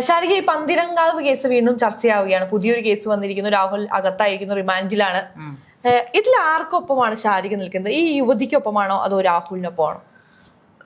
ശാരിക ഈ പന്തിരങ്കാവ് കേസ് വീണ്ടും ചർച്ചയാവുകയാണ്. പുതിയൊരു കേസ് വന്നിരിക്കുന്നു. രാഹുൽ അകത്തായിരിക്കുന്നു റിമാൻഡിലാണ്. ഇതിൽ ആർക്കൊപ്പമാണ് ശാരിക നിൽക്കുന്നത്? ഈ യുവതിക്കൊപ്പമാണോ അതോ രാഹുലിനൊപ്പമാണോ?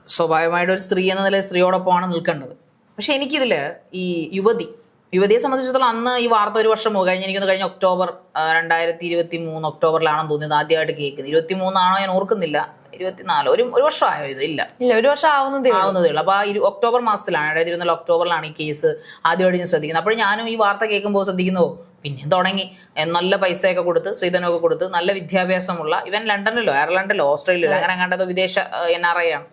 സ്വാഭാവികമായിട്ട് ഒരു സ്ത്രീ എന്ന നിലയിൽ സ്ത്രീയോടൊപ്പമാണ് നിൽക്കേണ്ടത്. പക്ഷെ എനിക്കിതിൽ ഈ യുവതി യുവതിയെ സംബന്ധിച്ചിടത്തോളം അന്ന് ഈ വാർത്ത ഒരു വർഷം കഴിഞ്ഞ് എനിക്കൊന്ന് കഴിഞ്ഞ ഒക്ടോബർ രണ്ടായിരത്തി ഇരുപത്തി മൂന്ന് ഒക്ടോബറിലാണെന്ന് തോന്നിയത് ആദ്യമായിട്ട് കേൾക്കുന്നത്. ഇരുപത്തി മൂന്നാണോ ഞാൻ ഓർക്കുന്നില്ല. ഇരുപത്തിനാല്? ഒരു ഒരു വർഷമായോ ഇത്? ഇല്ല. ഇല്ല ഒരു വർഷം ആവുന്നതേ. ആവുന്നതേ ഉള്ളൂ. അപ്പൊ ആ ഒക്ടോബർ മാസത്തിലാണ് രണ്ടായിരത്തി ഇരുപത്തിനാല് ഒക്ടോബറിലാണ് ഈ കേസ് ആദ്യമായിട്ട് ഞാൻ ശ്രദ്ധിക്കുന്നത്. അപ്പോൾ ഞാനും ഈ വാർത്ത കേൾക്കുമ്പോൾ ശ്രദ്ധിക്കുന്നു പിന്നെ തുടങ്ങി. നല്ല പൈസയൊക്കെ കൊടുത്ത് ശ്രീധനമൊക്കെ കൊടുത്ത് നല്ല വിദ്യാഭ്യാസമുള്ള ഇവൻ ലണ്ടനിലോ അയർലൻഡിലോ ഓസ്ട്രേലിയയിലോ അങ്ങനെ കണ്ടത് വിദേശ എൻ ആർ ഐ ആണ്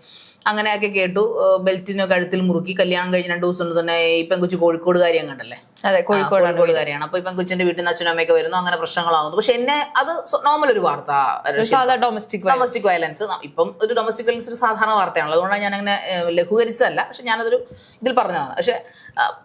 അങ്ങനെയൊക്കെ കേട്ടു. ബെൽറ്റിന് കഴുത്തിൽ മുറുക്കി കല്യാണം കഴിഞ്ഞ രണ്ടു ദിവസം തന്നെ ഈ പെങ്കുച്ചു കോഴിക്കോടുകാരിയും കണ്ടല്ലേ? അതെ കോഴിക്കോട് കാര്യമാണ് അപ്പൊ ഈ പെങ്കുച്ചിന്റെ വീട്ടിൽ നിന്ന് അച്ഛനും അമ്മയൊക്കെ വരുന്നു. അങ്ങനെ പ്രശ്നങ്ങളാകുന്നു പക്ഷെ എന്നെ അത് നോർമൽ ഒരു വാർത്ത ഡൊമസ്റ്റിക് ഡൊമസ്റ്റിക് വയലൻസ് ഇപ്പം ഒരു ഡൊമസ്റ്റിക് വയലൻസ് ഒരു സാധാരണ വാർത്തയാണല്ലോ. അതുകൊണ്ടാണ് ഞാൻ അങ്ങനെ ലഘൂകരിച്ചതല്ല. പക്ഷെ ഞാനതൊരു ഇതിൽ പറഞ്ഞതാണ്. പക്ഷെ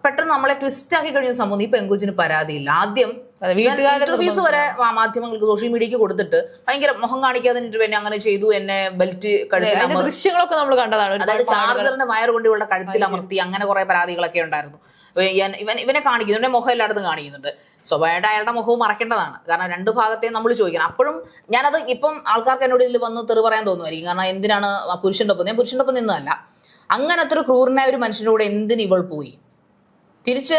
പെട്ടെന്ന് നമ്മളെ ട്വിസ്റ്റ് ആക്കി കഴിഞ്ഞ സംഭവം ഈ പെങ്കുച്ചിന് പരാതിയില്ല. ആദ്യം ഇന്റർവ്യൂസ് വരെ മാധ്യമങ്ങൾക്ക് സോഷ്യൽ മീഡിയക്ക് കൊടുത്തിട്ട് ഭയങ്കര മുഖം കാണിക്കാതെ എന്നെ അങ്ങനെ ചെയ്തു എന്നെ ബെൽറ്റ് കഴുത്തിൽ ദൃശ്യങ്ങളൊക്കെ നമ്മൾ കണ്ടതാണ്. അതായത് ചാർജറിന്റെ വയർ കൊണ്ട് ഇവളുടെ കഴുത്തിൽ അമർത്തി അങ്ങനെ കുറെ പരാതികളൊക്കെ ഉണ്ടായിരുന്നു. ഇവൻ- ഇവനെ കാണിക്കുന്നുണ്ട് മുഖം എല്ലായിടത്തും കാണിക്കുന്നുണ്ട്. സ്വാഭാവികമായിട്ട് അയാളുടെ മുഖവും മറക്കേണ്ടതാണ്. കാരണം രണ്ട് ഭാഗത്തെയും നമ്മൾ ചോദിക്കണം. അപ്പോഴും ഞാനത് ഇപ്പം ആൾക്കാർക്ക് എന്നോട് ഇതിൽ വന്ന് തെറി പറയാൻ തോന്നുമായിരിക്കും. കാരണം എന്തിനാണ് പുരുഷന്റെ ഒപ്പം? ഞാൻ പുരുഷന്റെ ഒപ്പം നിന്നതല്ല. അങ്ങനത്തെ ഒരു ക്രൂരനായ ഒരു മനുഷ്യന്റെ കൂടെ എന്തിന് ഇവൾ പോയി? തിരിച്ച്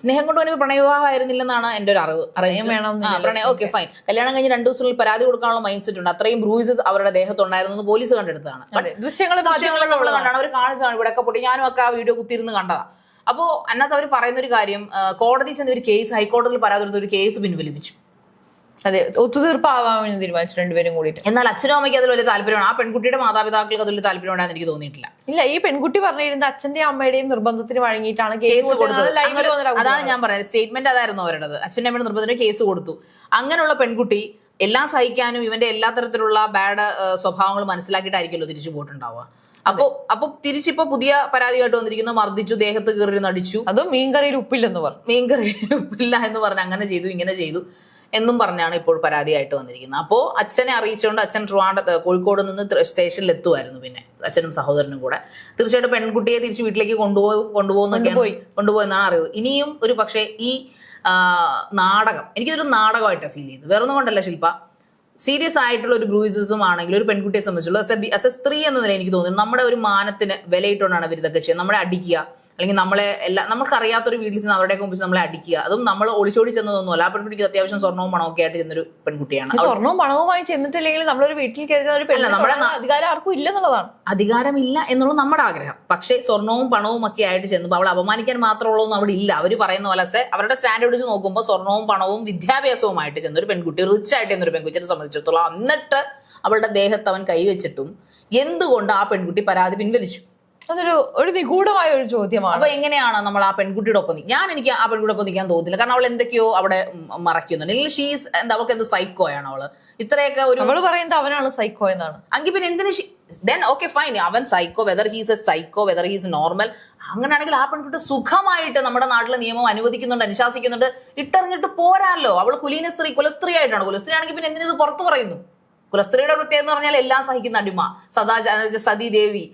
സ്നേഹം കൊണ്ട് എനിക്ക് പ്രണയവിവാഹം ആയിരുന്നില്ലെന്നാണ് എന്റെ ഒരു അറിവ് പ്രണയം ഓക്കെ ഫൈൻ കല്യാണം കഴിഞ്ഞ് രണ്ടു ദിവസത്തിൽ പരാതി കൊടുക്കാനുള്ള മൈൻഡ് സെറ്റ് ഉണ്ട്. അത്രയും ബ്രൂയിസസ് അവരുടെ ദേഹത്തുണ്ടായിരുന്നു എന്ന് പോലീസ് കണ്ടെടുത്തതാണ്. ദൃശ്യങ്ങൾ നമ്മൾ കണ്ടാണ് അവർ കാണിച്ചതാണ് ഇവിടെ പൊട്ടി. ഞാനും ഒക്കെ ആ വീഡിയോ കുത്തിയിരുന്ന് കണ്ടതാ. അപ്പോ അന്നത്തെ അവർ പറയുന്ന ഒരു കാര്യം കോടതി ചെന്ന് ഒരു കേസ് ഹൈക്കോടതിയിൽ പരാതി കൊടുത്ത ഒരു കേസ് പിൻവലിപ്പിച്ചു. അതെ ഒത്തുതീർപ്പാവാമെന്ന് തീരുമാനിച്ചു രണ്ടുപേരും കൂടിയിട്ട്. എന്നാൽ അച്ഛനും അമ്മയ്ക്ക് അതിൽ വലിയ താല്പര്യമാണ്. ആ പെൺകുട്ടിയുടെ മാതാപിതാക്കൾക്ക് അതിൽ താല്പര്യം ഉണ്ടായെന്ന് എനിക്ക് തോന്നിയിട്ടില്ല. ഇല്ല ഈ പെൺകുട്ടി പറഞ്ഞിരുന്നത് അച്ഛന്റെ അമ്മയുടെയും നിർബന്ധത്തിന് വഴങ്ങിയിട്ടാണ് കേസ് കൊടുത്തത്. അതാണ് ഞാൻ പറയുന്നത്. സ്റ്റേറ്റ്മെന്റ് അതായിരുന്നു അവരുടേത്. അച്ഛന്റെ അമ്മയുടെ നിർബന്ധത്തിന് കേസ് കൊടുത്തു. അങ്ങനെയുള്ള പെൺകുട്ടി എല്ലാം സഹിക്കാനും ഇവന്റെ എല്ലാ തരത്തിലുള്ള ബാഡ് സ്വഭാവങ്ങൾ മനസ്സിലാക്കിയിട്ടായിരിക്കുമല്ലോ തിരിച്ചു പോയിട്ടുണ്ടാവുക. അപ്പോ അപ്പൊ തിരിച്ചിപ്പോ പുതിയ പരാതിയായിട്ട് വന്നിരിക്കുന്നു. മർദ്ദിച്ചു ദേഹത്ത് കീറി നടിച്ചു. അതും മീൻകറിയിൽ ഉപ്പില്ലെന്ന് പറഞ്ഞു. മീൻകറിയിൽ ഉപ്പില്ല എന്ന് പറഞ്ഞ് അങ്ങനെ ചെയ്തു ഇങ്ങനെ ചെയ്തു. എന്നും പറഞ്ഞാണ് ഇപ്പോൾ പരാതിയായിട്ട് വന്നിരിക്കുന്നത്. അപ്പോൾ അച്ഛനെ അറിയിച്ചുകൊണ്ട് അച്ഛൻ ട്രുവാണ്ട കോഴിക്കോട് നിന്ന് സ്റ്റേഷനിൽ എത്തുമായിരുന്നു പിന്നെ അച്ഛനും സഹോദരനും കൂടെ. തീർച്ചയായിട്ടും പെൺകുട്ടിയെ തിരിച്ച് വീട്ടിലേക്ക് കൊണ്ടുപോയി കൊണ്ടുപോകുന്നൊക്കെയാണ് കൊണ്ടുപോയെന്നാണ് അറിവ് ഇനിയും ഒരു പക്ഷേ ഈ നാടകം എനിക്കൊരു നാടകമായിട്ടാണ് ഫീൽ ചെയ്തത്. വേറൊന്നും കൊണ്ടല്ല ശില്പ. സീരിയസ് ആയിട്ടുള്ള ഒരു ബ്രൂയിസസും ആണെങ്കിൽ ഒരു പെൺകുട്ടിയെ സംബന്ധിച്ചുള്ള എ സ്ത്രീ എന്ന നിലയിൽ എനിക്ക് തോന്നുന്നു. നമ്മുടെ ഒരു മാനത്തിന് വിലയിട്ടുകൊണ്ടാണ് അവർ ഇതൊക്കെ ചെയ്യുന്നത്. നമ്മളെ അടിക്കുക അല്ലെങ്കിൽ നമ്മളെ എല്ലാ നമുക്കറിയാത്തൊരു വീട്ടിൽ ചെന്ന് അവരുടെയൊക്കെ മുമ്പിൽ നമ്മളെ അടിക്കുക. അതും നമ്മൾ ഒളിച്ചോടി ചെന്നതൊന്നുമല്ല ആ പെൺകുട്ടിക്ക് അത്യാവശ്യം സ്വർണവും പണവും ഒക്കെ ആയിട്ട് ചെന്നൊരു പെൺകുട്ടിയാണ്. സ്വർണവും പണവുമായി ചെന്നിട്ടില്ലെങ്കിൽ നമ്മളൊരു വീട്ടിൽ കയറി ഒരു പെണ്ണ് നമ്മുടെ തൊടാനുള്ള അധികാരം ആർക്കും ഇല്ലെന്നുള്ളതാണ്. അധികാരമില്ല എന്നുള്ളത് നമ്മുടെ ആഗ്രഹം. പക്ഷേ സ്വർണവും പണവും ഒക്കെ ആയിട്ട് ചെന്നപ്പോൾ അവളെ അപമാനിക്കാൻ മാത്രമുള്ളതൊന്നും അവിടെ ഇല്ല. അവർ പറയുന്ന പോലെ സെ അവരുടെ സ്റ്റാൻഡേർഡ് വെച്ച് നോക്കുമ്പോൾ സ്വർണവും പണവും വിദ്യാഭ്യാസവുമായിട്ട് ചെന്നൊരു പെൺകുട്ടി റിച്ച് ആയിട്ട് ചെന്നൊരു പെൺകുട്ടിയെ സംബന്ധിച്ചിടത്തോളം എന്നിട്ട് അവളുടെ ദേഹത്ത് അവൻ കൈവച്ചിട്ടും എന്തുകൊണ്ട് ആ പെൺകുട്ടി പരാതി പിൻവലിച്ചു? അതൊരു ഒരു നിഗൂഢമായ ഒരു ചോദ്യമാണ്. അപ്പൊ എങ്ങനെയാണ് നമ്മൾ ആ പെൺകുട്ടിയുടെ ഒപ്പം ഞാൻ എനിക്ക് ആ പെൺകുട്ടിയുടെ ഒപ്പം നിൽക്കാൻ തോന്നുന്നില്ല കാരണം അവൾ എന്തൊക്കെയോ അവിടെ മറയ്ക്കുന്നുണ്ട്. അല്ലെങ്കിൽ ഷീസ് എന്താ അവൾക്ക് എന്ത് സൈക്കോ ആണ് അവൾ. ഇത്രയൊക്കെ ഒരു അവൾ പറയുന്നത് അവനാണ് സൈക്കോ എന്നാണ്. അങ്കി പിന്നെ എന്തിനു ദെൻ ഓക്കെ ഫൈൻ അവൻ psycho whether he's a psycho whether he's normal അങ്ങനെയാണെങ്കിൽ ആ പെൺകുട്ടി സുഖമായിട്ട് നമ്മുടെ നാട്ടിലെ നിയമം അനുവദിക്കുന്നുണ്ട് അനുശാസിക്കുന്നുണ്ട്. ഇട്ടറിഞ്ഞിട്ട് പോരാല്ലോ. അവൾ കുലീന സ്ത്രീ കുലസ്ത്രീ ആയിട്ടാണ്. കുലസ്ത്രീ ആണെങ്കിൽ പിന്നെ എന്തിനത് പുറത്തു പറയുന്നു? കുലസ്ത്രീയുടെ പ്രത്യേകത എന്ന് പറഞ്ഞാൽ എല്ലാം സഹിക്കുന്ന അടിമ. സദാ സതീദേവി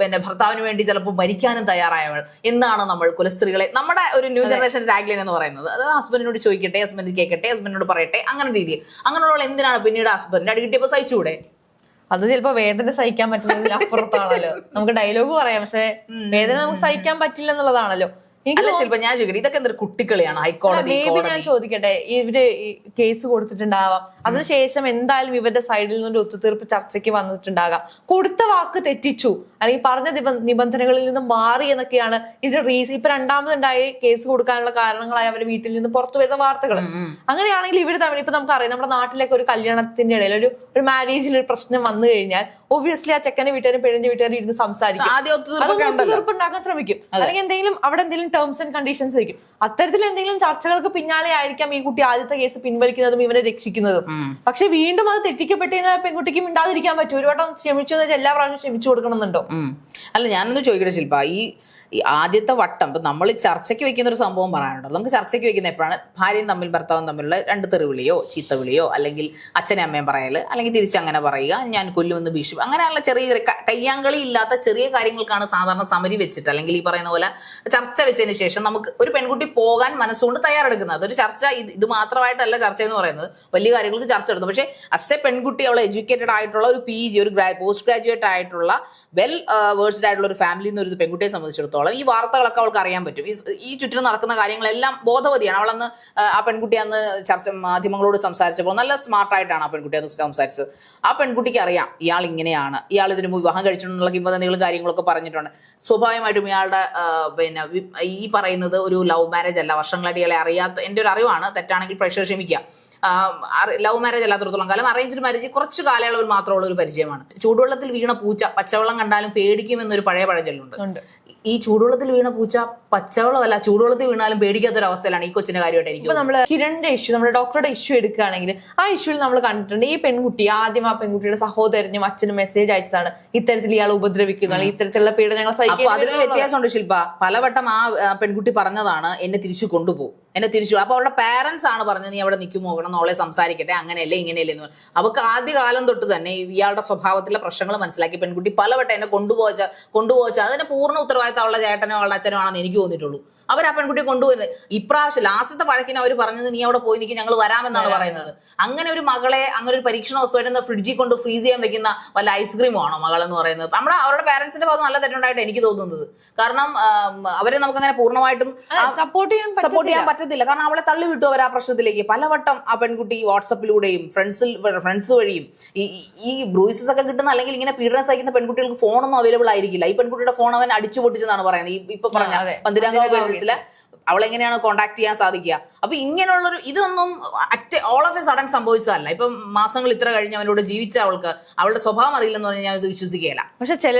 പിന്നെ ഭർത്താവിന് വേണ്ടി ചിലപ്പോൾ മരിക്കാനും തയ്യാറായവൾ. എന്നാണ് നമ്മൾ കുലസ്ത്രീകളെ നമ്മുടെ ഒരു ന്യൂ ജനറേഷൻ ടാഗ്ലൈൻ എന്ന് പറയുന്നത്. അത് ഹസ്ബൻഡിനോട് ചോദിക്കട്ടെ ഹസ്ബൻഡ് കേൾക്കട്ടെ ഹസ്ബൻഡിനോട് പറയട്ടെ അങ്ങനെ രീതിയിൽ. അങ്ങനെയുള്ള എന്തിനാണ് പിന്നീട് ഹസ്ബൻഡ്? അടി കിട്ടിയപ്പോൾ സഹിച്ചുകൂടെ അത് ചിലപ്പോ വേദന സഹിക്കാൻ പറ്റുന്നതിൽ അപ്പുറത്താണല്ലോ. നമുക്ക് ഡയലോഗ് പറയാം പക്ഷെ വേദന നമുക്ക് സഹിക്കാൻ പറ്റില്ല എന്നുള്ളതാണല്ലോ അല്ല ശില്പ ഞാൻ ചോദിക്കട്ടെ ഇതൊക്കെ എന്തൊരു കുട്ടിക്കളിയാണ് ഹൈക്കോടതി ഞാൻ ചോദിക്കട്ടെ ഇവർ കേസ് കൊടുത്തിട്ടുണ്ടാവാം. അതിനുശേഷം എന്തായാലും ഇവരുടെ സൈഡിൽ നിന്നൊരു ഒത്തുതീർപ്പ് ചർച്ചയ്ക്ക് വന്നിട്ടുണ്ടാകാം. കൊടുത്ത വാക്ക് തെറ്റിച്ചു. അല്ലെങ്കിൽ പറഞ്ഞ നിബന്ധനകളിൽ നിന്ന് മാറി എന്നൊക്കെയാണ് ഇതിന്റെ റീസൺ ഇപ്പൊ രണ്ടാമതുണ്ടായ കേസ് കൊടുക്കാനുള്ള കാരണങ്ങളായ അവരുടെ വീട്ടിൽ നിന്ന് പുറത്തു വരുന്ന വാർത്തകൾ അങ്ങനെയാണെങ്കിൽ ഇവർ തമ്മിൽ ഇപ്പൊ നമുക്കറിയാം നമ്മുടെ നാട്ടിലൊക്കെ ഒരു കല്യാണത്തിന്റെ ഇടയിൽ ഒരു ഒരു മാരേജിൽ ഒരു പ്രശ്നം വന്നു കഴിഞ്ഞാൽ ഒബ്വിയസ്ലി ആ ചെക്കന്റെ വീട്ടുകാരും പെണ്ണിന്റെ വീട്ടുകാരും ഇരുന്ന് സംസാരിക്കും. ഒത്തുതീർപ്പ് ഉണ്ടാക്കാൻ ശ്രമിക്കും. അല്ലെങ്കിൽ എന്തെങ്കിലും അവിടെ എന്തെങ്കിലും ടേംസ് ആൻഡ് കണ്ടീഷൻസ് ആയിരിക്കും. അത്തരത്തിൽ എന്തെങ്കിലും ചർച്ചകൾക്ക് പിന്നാലെ ആയിരിക്കാം ഈ കുട്ടി ആദ്യത്തെ കേസ് പിൻവലിക്കുന്നതും ഇവനെ രക്ഷിക്കുന്നതും. പക്ഷെ വീണ്ടും അത് തെറ്റിക്കപ്പെട്ട് കഴിഞ്ഞാൽ പെൺകുട്ടിക്ക് മിണ്ടാതിരിക്കാൻ പറ്റും. ഒരു വട്ടം ക്ഷമിച്ചു എന്ന് വെച്ചാൽ എല്ലാ പ്രാവശ്യം ക്ഷമിച്ചു കൊടുക്കണമെന്നുണ്ടോ. അല്ല ഞാനൊന്ന് ചോദിക്കട്ടെ ശില്പ. ഈ ഈ ആദ്യത്തെ വട്ടം ഇപ്പം നമ്മൾ ചർച്ചയ്ക്ക് വെക്കുന്ന ഒരു സംഭവം പറയാനുണ്ട്. നമുക്ക് ചർച്ചയ്ക്ക് വെക്കുന്ന എപ്പോഴാണ്? ഭാര്യയും തമ്മിൽ ഭർത്താവും തമ്മിലുള്ള രണ്ട് തെറിവിളിയോ ചീത്തവിളിയോ അല്ലെങ്കിൽ അച്ഛനെ അമ്മയും പറയൽ അല്ലെങ്കിൽ തിരിച്ചങ്ങനെ പറയുക ഞാൻ കൊല്ലുമെന്ന് ഭീഷണി അങ്ങനെയുള്ള ചെറിയ ചെറിയ കയ്യാങ്കളി ഇല്ലാത്ത ചെറിയ കാര്യങ്ങൾക്കാണ് സാധാരണ സമരി വെച്ചിട്ട് അല്ലെങ്കിൽ ഈ പറയുന്ന പോലെ ചർച്ച വെച്ചതിന് ശേഷം നമുക്ക് ഒരു പെൺകുട്ടി പോകാൻ മനസ്സുകൊണ്ട് തയ്യാറെടുക്കുന്നത്. അതൊരു ചർച്ച ഇത് മാത്രമായിട്ടല്ല ചർച്ച എന്ന് പറയുന്നത്. വലിയ കാര്യങ്ങൾക്ക് ചർച്ച എടുത്തു പക്ഷേ അസ് പെൺകുട്ടി അവളെ എഡ്യൂക്കേറ്റഡ് ആയിട്ടുള്ള ഒരു പി ജി ഒരു പോസ്റ്റ് ഗ്രാജുവേറ്റ് ആയിട്ടുള്ള വെൽ വേഴ്സ്ഡ് ആയിട്ടുള്ള ഒരു ഫാമിലിയിൽ നിന്ന് ഒരു പെൺകുട്ടിയെ സംബന്ധിച്ചിടത്തോളം ഈ വാർത്തകളൊക്കെ അവൾക്ക് അറിയാൻ പറ്റും. ഈ ചുറ്റിനും നടക്കുന്ന കാര്യങ്ങളെല്ലാം ബോധവതിയാണ്. അവളന്ന് ആ, പെൺകുട്ടി അന്ന് ചർച്ച മാധ്യമങ്ങളോട് സംസാരിച്ചപ്പോൾ നല്ല സ്മാർട്ടായിട്ടാണ് ആ പെൺകുട്ടി അന്ന് സംസാരിച്ചത്. ആ പെൺകുട്ടിക്ക് അറിയാം ഇയാൾ ഇങ്ങനെയാണ്. ഇയാൾ ഇതിന് വിവാഹം കഴിച്ചിട്ടുള്ള കിംവദന്തികളും കാര്യങ്ങളൊക്കെ പറഞ്ഞിട്ടുണ്ട്. സ്വാഭാവികമായിട്ടും ഇയാളുടെ പിന്നെ ഈ പറയുന്നത് ഒരു ലവ് മാരേജ് അല്ല. വർഷങ്ങളായിട്ട് ഇയാളെ അറിയാത്ത എന്റെ ഒരു അറിവാണ്. തെറ്റാണെങ്കിൽ പ്രഷർ ക്ഷമിക്കുക. ലവ് മാരേജ് അല്ലാത്തടത്തോളം കാലം അറേഞ്ച്ഡ് മാരേജ് കുറച്ച് കാലയളവിൽ മാത്രമുള്ള ഒരു പരിചയമാണ്. ചൂടുവെള്ളത്തിൽ വീണ പൂച്ച പച്ചവെള്ളം കണ്ടാലും പേടിക്കുമെന്നൊരു പഴയ പഴഞ്ചൊല്ലുണ്ട്. ഈ ചൂടുവെള്ളത്തിൽ വീണ പൂച്ച പച്ചവെള്ളമല്ല ചൂടുവെള്ളത്തിൽ വീണാലും പേടിക്കാത്തൊരവസ്ഥയിലാണ് ഈ കൊച്ചിന്റെ കാര്യമായിട്ട് എനിക്ക് നമ്മൾ കിരണിന്റെ ഇഷ്യൂ നമ്മുടെ ഡോക്ടറുടെ ഇഷ്യൂ എടുക്കുകയാണെങ്കിൽ ആ ഇഷ്യൂവിൽ നമ്മൾ കണ്ടിട്ടുണ്ട് ഈ പെൺകുട്ടി ആദ്യം ആ പെൺകുട്ടിയുടെ സഹോദരനും അച്ഛനും മെസ്സേജ് അയച്ചതാണ് ഇത്തരത്തിൽ ഇയാൾ ഉപദ്രവിക്കുന്നു ഇത്തരത്തിലുള്ള പീഡനങ്ങൾ അതിന്. വ്യത്യാസമുണ്ട് ശില്പ. പലവട്ടം ആ, പെൺകുട്ടി പറഞ്ഞതാണ് എന്നെ തിരിച്ചു കൊണ്ടുപോകും എന്നെ തിരിച്ചു അപ്പൊ അവളുടെ പാരൻസ് ആണ് പറഞ്ഞത് നീ അവിടെ നിൽക്കുമോ? പോകണം അവളെ സംസാരിക്കട്ടെ? അങ്ങനെയല്ലേ ഇങ്ങനെയല്ലേ? എന്ന് പറഞ്ഞു. അവൾക്ക് ആദ്യ കാലം തൊട്ട് തന്നെ ഇയാളുടെ സ്വഭാവത്തിലെ പ്രശ്നങ്ങൾ മനസ്സിലാക്കി പെൺകുട്ടി പലവട്ടം എന്നെ കൊണ്ടുപോച്ച കൊണ്ടുപോച്ച അതിന്റെ പൂർണ ഉത്തരവാദിത്തം അവളുടെ ചേട്ടനോ അവളുടെ അച്ഛനോ ആണെന്ന് എനിക്ക് തോന്നിയിട്ടുള്ളൂ. അവർ ആ പെൺകുട്ടിയെ കൊണ്ടുപോയത് ഇപ്രാവശ്യം ലാസ്റ്റത്തെ വഴക്കിന് അവർ പറഞ്ഞത് നീ അവിടെ പോയി നിൽക്കി ഞങ്ങൾ വരാമെന്നാണ് പറയുന്നത്. അങ്ങനെ ഒരു മകളെ അങ്ങനെ ഒരു പരീക്ഷണ വസ്തുവായിട്ട് ഫ്രിഡ്ജിൽ കൊണ്ട് ഫ്രീസ് ചെയ്യാൻ വെക്കുന്ന വല്ല ഐസ്ക്രീം ആണോ മകളെന്ന് പറയുന്നത്? നമ്മുടെ അവരുടെ പാരന്റ്സിന്റെ ഭാഗം നല്ല തെറ്റുണ്ടായിട്ട് എനിക്ക് തോന്നുന്നത്. കാരണം അവരെ നമുക്ക് അങ്ങനെ പൂർണമായിട്ടും സപ്പോർട്ട് ചെയ്യാൻ സപ്പോർട്ട് ചെയ്യാൻ പറ്റത്തില്ല. പറ്റത്തില്ല കാരണം അവളെ തള്ളി വിട്ടു അവർ ആ പ്രശ്നത്തിലേക്ക്. പലവട്ടം ആ പെൺകുട്ടി വാട്സപ്പിലൂടെയും ഫ്രണ്ട്സിൽ ഫ്രണ്ട്സ് വഴിയും ഈ ഈ- ബ്രൂയിസസ് ഒക്കെ കിട്ടുന്ന അല്ലെങ്കിൽ ഇങ്ങനെ പീഡനം സഹിക്കുന്ന പെൺകുട്ടികൾക്ക് ഫോണൊന്നും അവൈലബിൾ ആയിരിക്കില്ല. ഈ പെൺകുട്ടിയുടെ ഫോൺ അവൻ അടിച്ചു പൊട്ടിച്ചെന്നാണ് പറയുന്നത്. ഈ ഇപ്പൊ പറഞ്ഞ അതെ. പന്തിരാങ്കാവ് എങ്ങനെയാണ് കോണ്ടാക്ട് ചെയ്യാൻ സാധിക്കുക? അപ്പൊ ഇങ്ങനെയുള്ളൊരു ഇതൊന്നും at all of a sudden സംഭവിച്ചതല്ല. ഇപ്പം മാസങ്ങൾ ഇത്ര കഴിഞ്ഞ് അവനോട് ജീവിച്ച അവൾക്ക് അവളുടെ സ്വഭാവം അറിയില്ലെന്ന് പറഞ്ഞാൽ ഞാൻ ഇത് വിശ്വസിക്കുകയില്ല. പക്ഷെ ചില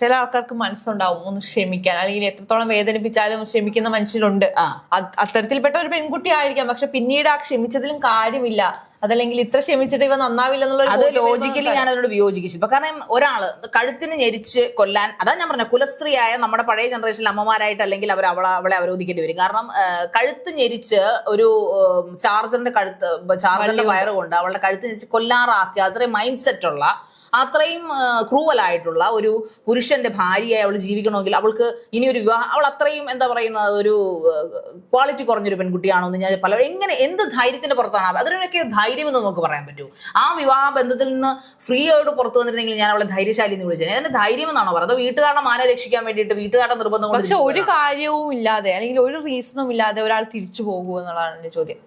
ചില ആൾക്കാർക്ക് മനസ്സുണ്ടാവും ഒന്ന് ക്ഷമിക്കാൻ. അല്ലെങ്കിൽ എത്രത്തോളം വേദനിപ്പിച്ചാലും ക്ഷമിക്കുന്ന മനുഷ്യരുണ്ട്. അത്തരത്തിൽപ്പെട്ട ഒരു പെൺകുട്ടി ആയിരിക്കാം. പക്ഷെ പിന്നീട് ആ ക്ഷമിച്ചതിലും കാര്യമില്ല. അതല്ലെങ്കിൽ ഇത്ര ക്ഷമിച്ചിട്ട് ഇവ നന്നാവില്ല എന്നുള്ള അത് ലോജിക്കലി ഞാൻ അതിനോട് വിയോജിക്കിച്ചു ഇപ്പൊ കാരണം ഒരാൾ കഴുത്തിന് ഞെരിച്ച് കൊല്ലാൻ അതാ ഞാൻ പറഞ്ഞ കുലസ്ത്രീയായ നമ്മുടെ പഴയ ജനറേഷനിൽ അമ്മമാരായിട്ട് അല്ലെങ്കിൽ അവർ അവളെ അവളെ അവരോധിക്കേണ്ടി വരും. കാരണം കഴുത്ത് ഞെരിച്ച് ഒരു ചാർജറിന്റെ കഴുത്ത് ചാർജറിന്റെ വയറ് കൊണ്ട് അവളുടെ കഴുത്ത് ഞെരിച്ച് കൊല്ലാറാക്കി അത്രയും മൈൻഡ് സെറ്റ് ഉള്ള അത്രയും ക്രൂവലായിട്ടുള്ള ഒരു പുരുഷന്റെ ഭാര്യയായി അവൾ ജീവിക്കണമെങ്കിൽ അവൾക്ക് ഇനി ഒരു വിവാഹം അവൾ അത്രയും എന്താ പറയുന്നത് ഒരു ക്വാളിറ്റി കുറഞ്ഞൊരു പെൺകുട്ടിയാണോ എന്ന് ഞാൻ പല എങ്ങനെ എന്ത് ധൈര്യത്തിന്റെ പുറത്താണ്? അതിനൊക്കെ ധൈര്യം എന്ന് നമുക്ക് പറയാൻ പറ്റൂ. ആ വിവാഹ ബന്ധത്തിൽ നിന്ന് ഫ്രീ ആയിട്ട് പുറത്തു വന്നിരുന്നെങ്കിൽ ഞാൻ അവളെ ധൈര്യശാലി എന്ന് വിളിച്ചത്. അതിന്റെ ധൈര്യം എന്നാണോ പറയുന്നത്? വീട്ടുകാരുടെ മാന രക്ഷിക്കാൻ വേണ്ടിയിട്ട് വീട്ടുകാരുടെ നിർബന്ധം കൊണ്ട് പക്ഷെ ഒരു? കാര്യവും ഇല്ലാതെ അല്ലെങ്കിൽ ഒരു റീസണും ഇല്ലാതെ ഒരാൾ തിരിച്ചു പോകുമോ എന്നുള്ളതാണ് എന്റെ ചോദ്യം.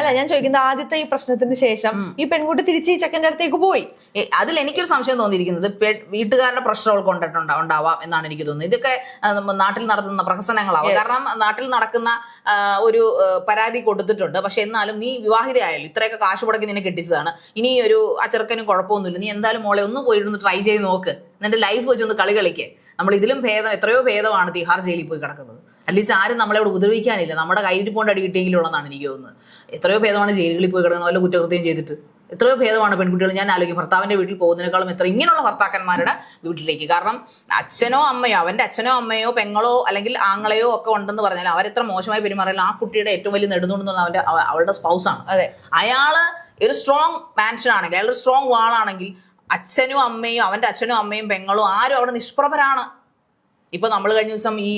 അല്ല ഞാൻ ചോദിക്കുന്നത് ആദ്യത്തെ ഈ പ്രശ്നത്തിന് ശേഷം ഈ പെൺകുട്ടി തിരിച്ച് ഈ ചെക്കന്റെ അടുത്തേക്ക് പോയി അതിൽ എനിക്കൊരു സംശയം തോന്നിയിരിക്കുന്നത്. വീട്ടുകാരുടെ അവൾക്ക് കൊണ്ടിട്ടുണ്ട് ഉണ്ടാവാം എന്നാണ് എനിക്ക് തോന്നുന്നത്. ഇതൊക്കെ നാട്ടിൽ നടത്തുന്ന പ്രഹസനങ്ങളാവും. കാരണം നാട്ടിൽ നടക്കുന്ന ഒരു പരാതി കൊടുത്തിട്ടുണ്ട്. പക്ഷെ എന്നാലും നീ വിവാഹിതയായാലും ഇത്രയൊക്കെ കാശ് മുടക്കി നിന്നെ കെട്ടിച്ചതാണ്. ഇനി ഒരു അച്ചർക്കനും കുഴപ്പമൊന്നുമില്ല. നീ എന്തായാലും മോളെ ഒന്ന് പോയിരുന്നു ട്രൈ ചെയ്ത് നോക്ക്. നിന്റെ ലൈഫ് വെച്ചൊന്ന് കളി കളിക്ക്. നമ്മൾ ഇതിലും ഭേദം എത്രയോ ഭേദമാണ് തിഹാർ ജയിലിൽ പോയി കിടക്കുന്നത്. അറ്റ്ലീസ്റ്റ് ആരും നമ്മളെ ഇവിടെ ഉപദ്രവിക്കാനില്ല. നമ്മുടെ കയ്യിൽ പോകേണ്ട അടി കിട്ടിയെങ്കിലും ഉള്ളതാണ് എനിക്ക് തോന്നുന്നത്. എത്രയോ ഭേദമാണ് ജയിലുകളിൽ പോയി കിടക്കുന്നത് വല്ല കുറ്റകൃത്യം ചെയ്തിട്ട്. എത്രയോ ഭേദമാണ് പെൺകുട്ടികൾ ഞാൻ ആലോചിക്കും. ഭർത്താവിന്റെ വീട്ടിൽ പോകുന്നതിനേക്കാളും എത്ര ഇങ്ങനെയുള്ള ഭർത്താക്കന്മാരുടെ വീട്ടിലേക്ക്. കാരണം അച്ഛനോ അമ്മയോ അവന്റെ അച്ഛനോ അമ്മയോ പെങ്ങളോ അല്ലെങ്കിൽ ആങ്ങളെയോ ഒക്കെ ഉണ്ടെന്ന് പറഞ്ഞാൽ അവരെത്ര മോശമായി പെരുമാറിയാലും ആ കുട്ടിയുടെ ഏറ്റവും വലിയ നെടുന്നുണ്ടെന്ന് അവന്റെ അവ- അവളുടെ സ്പൗസാണ്. അതെ. അയാൾ ഒരു സ്ട്രോങ് മാൻഷൻ ആണെങ്കിൽ അയാൾ ഒരു സ്ട്രോങ് വാളാണെങ്കിൽ അച്ഛനും അമ്മയും അവന്റെ അച്ഛനും അമ്മയും പെങ്ങളും ആരും അവിടെ നിഷ്പ്രഭരാണ്. ഇപ്പൊ നമ്മൾ കഴിഞ്ഞ ദിവസം ഈ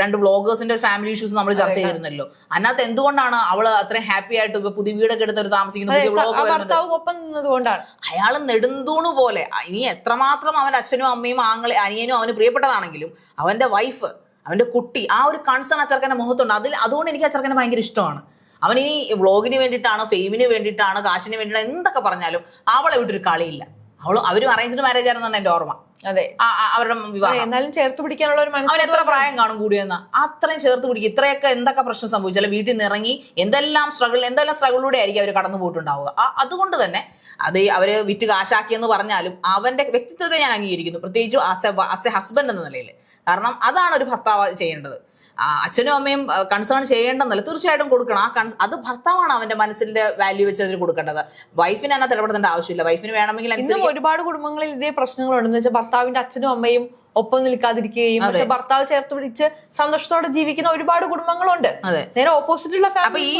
രണ്ട് വ്ളോഗേഴ്സിന്റെ ഫാമിലി ഇഷ്യൂസ് നമ്മൾ ചർച്ച ചെയ്തിരുന്നല്ലോ. അതിനകത്ത് എന്തുകൊണ്ടാണ് അവൾ അത്രയും ഹാപ്പി ആയിട്ട് ഇപ്പൊ പുതിയ വീടൊക്കെ എടുത്ത് ഒരു താമസിക്കുന്ന അതെ പുതിയ വ്ളോഗ് ആ ഒപ്പം നിന്നതുകൊണ്ടാണ് അയാൾ നെടുന്തൂണ് പോലെ. ഇനി എത്രമാത്രം അവന്റെ അച്ഛനും അമ്മയും ആങ്ങളെ അനിയനും അവന് പ്രിയപ്പെട്ടതാണെങ്കിലും അവന്റെ വൈഫ് അവന്റെ കുട്ടി ആ ഒരു കൺസേൺ അച്ചർക്കന്റെ മുഖത്തുണ്ട്. അതിൽ അതുകൊണ്ട് എനിക്ക് അച്ചർക്കനെ ഭയങ്കര ഇഷ്ടമാണ്. അവൻ ഈ വ്ളോഗിന് വേണ്ടിയിട്ടാണ് ഫെയിമിന് വേണ്ടിയിട്ടാണ് കാശിന് വേണ്ടിയിട്ടാണ് എന്തൊക്കെ പറഞ്ഞാലും അവളെ വിട്ടൊരു കളിയില്ല. അവൾ അവരും അറേഞ്ച്ഡ് മാരേജ് ആയിരുന്നു എന്റെ ഓർമ്മ. അതെ. അവരുടെ വിവാഹം. എന്നാലും ചേർത്ത് പിടിക്കാനുള്ള ഒരു അവൻ എത്ര പ്രായം കാണും കൂടിയെന്ന്. അത്രയും ചേർത്ത് പിടിക്കും. ഇത്രയൊക്കെ എന്തൊക്കെ പ്രശ്നം സംഭവിച്ചാലും വീട്ടിൽ നിന്ന് ഇറങ്ങി എന്തെല്ലാം സ്ട്രഗിൾ എന്തെല്ലാം സ്ട്രഗിളിലൂടെ ആയിരിക്കും അവർ കടന്നു പോയിട്ടുണ്ടാവുക. അതുകൊണ്ട് തന്നെ അത് അവർ വിറ്റ് കാശാക്കിയെന്ന് പറഞ്ഞാലും അവന്റെ വ്യക്തിത്വത്തെ ഞാൻ അംഗീകരിക്കുന്നു. പ്രത്യേകിച്ചും as a as a husband എന്ന നിലയിൽ കാരണം അതാണ് ഒരു ഭർത്താവ് ചെയ്യേണ്ടത്. അച്ഛനും അമ്മയും കൺസേൺ ചെയ്യേണ്ടെന്നല്ല തീർച്ചയായിട്ടും കൊടുക്കണം. ആ കൺസ് അത് ഭർത്താവാണ് അവന്റെ മനസ്സിന്റെ വാല്യൂ വെച്ച് അതിന് കൊടുക്കേണ്ടത്. വൈഫിന് അതിനകത്ത് ഇടപെടേണ്ട ആവശ്യമില്ല. വൈഫിന് വേണമെങ്കിൽ ഒരുപാട് കുടുംബങ്ങളിൽ ഇതേ പ്രശ്നങ്ങളുണ്ടെന്ന് വെച്ചാൽ ഭർത്താവിന്റെ അച്ഛനും അമ്മയും ഒപ്പം നിൽക്കാതിരിക്കുകയും പക്ഷെ ഭർത്താവ് ചേർത്ത് പിടിച്ച് സന്തോഷത്തോടെ ജീവിക്കുന്ന ഒരുപാട് കുടുംബങ്ങളുണ്ട്. നേരെ ഓപ്പോസിറ്റുള്ള അപ്പൊ ഈ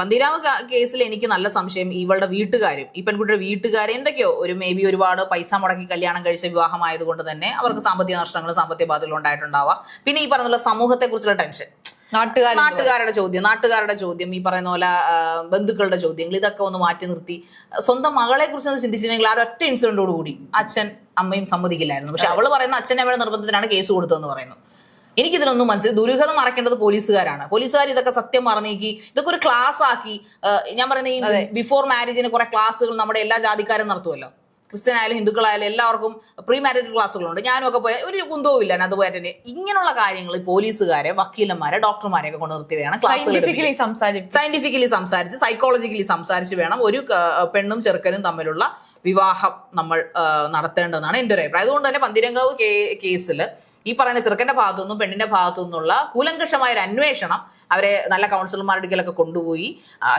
ബന്ദിരാമ പന്തീരാമ കേസിൽ എനിക്ക് നല്ല സംശയം. ഇവളുടെ വീട്ടുകാരും ഈ പെൺകുട്ടിയുടെ വീട്ടുകാരെ എന്തൊക്കെയോ ഒരു മേ ബി ഒരുപാട് പൈസ മുടക്കി കല്യാണം കഴിച്ച വിവാഹമായതുകൊണ്ട് തന്നെ അവർക്ക് സാമ്പത്തിക നഷ്ടങ്ങളും സാമ്പത്തിക ബാധകളും ഉണ്ടായിട്ടുണ്ടാവാം. പിന്നെ ഈ പറഞ്ഞുള്ള സമൂഹത്തെ കുറിച്ചുള്ള ടെൻഷൻ നാട്ടുകാരുടെ ചോദ്യം നാട്ടുകാരുടെ ചോദ്യം ഈ പറയുന്ന പോലെ ബന്ധുക്കളുടെ ചോദ്യങ്ങൾ ഇതൊക്കെ ഒന്ന് മാറ്റി നിർത്തി. സ്വന്തം മകളെ കുറിച്ച് ഒന്ന് ചിന്തിച്ചിട്ടുണ്ടെങ്കിൽ ആ ഒറ്റ ഇൻസിഡന്റോട് കൂടി അച്ഛൻ അമ്മയും സമ്മതിക്കില്ലായിരുന്നു. പക്ഷെ അവൾ പറയുന്ന അച്ഛൻ അമ്മയുടെ നിർബന്ധത്തിനാണ് കേസ് കൊടുത്തതെന്ന് പറയുന്നു. എനിക്കിതിനൊന്നും മനസ്സിൽ ദുരൂഹത മറക്കേണ്ടത് പോലീസുകാരാണ്. പോലീസുകാർ ഇതൊക്കെ സത്യം മറന്നേക്കി ഇതൊക്കെ ഒരു ക്ലാസ് ആക്കി ഞാൻ പറയുന്ന ഈ ബിഫോർ മാരേജിന് കുറെ ക്ലാസ്സുകൾ നമ്മുടെ എല്ലാ ജാതിക്കാരും നടത്തുമല്ലോ ക്രിസ്ത്യൻ ആയാലും ഹിന്ദുക്കളായാലും എല്ലാവർക്കും പ്രീ മാരിറ്റൽ ക്ലാസ്സുകളുണ്ട്. ഞാനും ഒക്കെ പോയ ഒരു കുന്തവും ഇല്ല അത് പോയിട്ട് ഇങ്ങനെയുള്ള കാര്യങ്ങൾ പോലീസുകാരെ വക്കീലന്മാരെ ഡോക്ടർമാരെ ഒക്കെ കൊണ്ട് നിർത്തി വേണം സയന്റിഫിക്കലി സയന്റിഫിക്കലി സംസാരിച്ച്. സൈക്കോളജിക്കലി സംസാരിച്ച് വേണം ഒരു പെണ്ണും ചെറുക്കനും തമ്മിലുള്ള വിവാഹം നമ്മൾ നടത്തേണ്ടതെന്നാണ് എന്റെ ഒരു അഭിപ്രായം. അതുകൊണ്ട് തന്നെ പന്തിരങ്കാവ് കേസിൽ ഈ പറയുന്ന ചെറുക്കന്റെ ഭാഗത്തു നിന്നും പെണ്ണിന്റെ ഭാഗത്തു നിന്നുള്ള കൂലങ്കഷമായ ഒരു അന്വേഷണം അവരെ നല്ല കൗൺസിലർമാരുടെ അടുക്കലൊക്കെ കൊണ്ടുപോയി.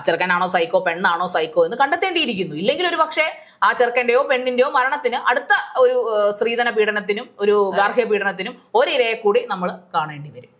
ചെറുക്കനാണോ സൈക്കോ പെണ്ണാണോ സൈക്കോ എന്ന് കണ്ടെത്തേണ്ടിയിരിക്കുന്നു. ഇല്ലെങ്കിൽ ഒരു പക്ഷേ ആ ചെറുക്കന്റെയോ പെണ്ണിന്റെയോ മരണത്തിന് അടുത്ത ഒരു സ്ത്രീധന പീഡനത്തിനും ഒരു ഗാർഹിക പീഡനത്തിനും ഒരിരയെ കൂടി നമ്മൾ കാണേണ്ടി വരും.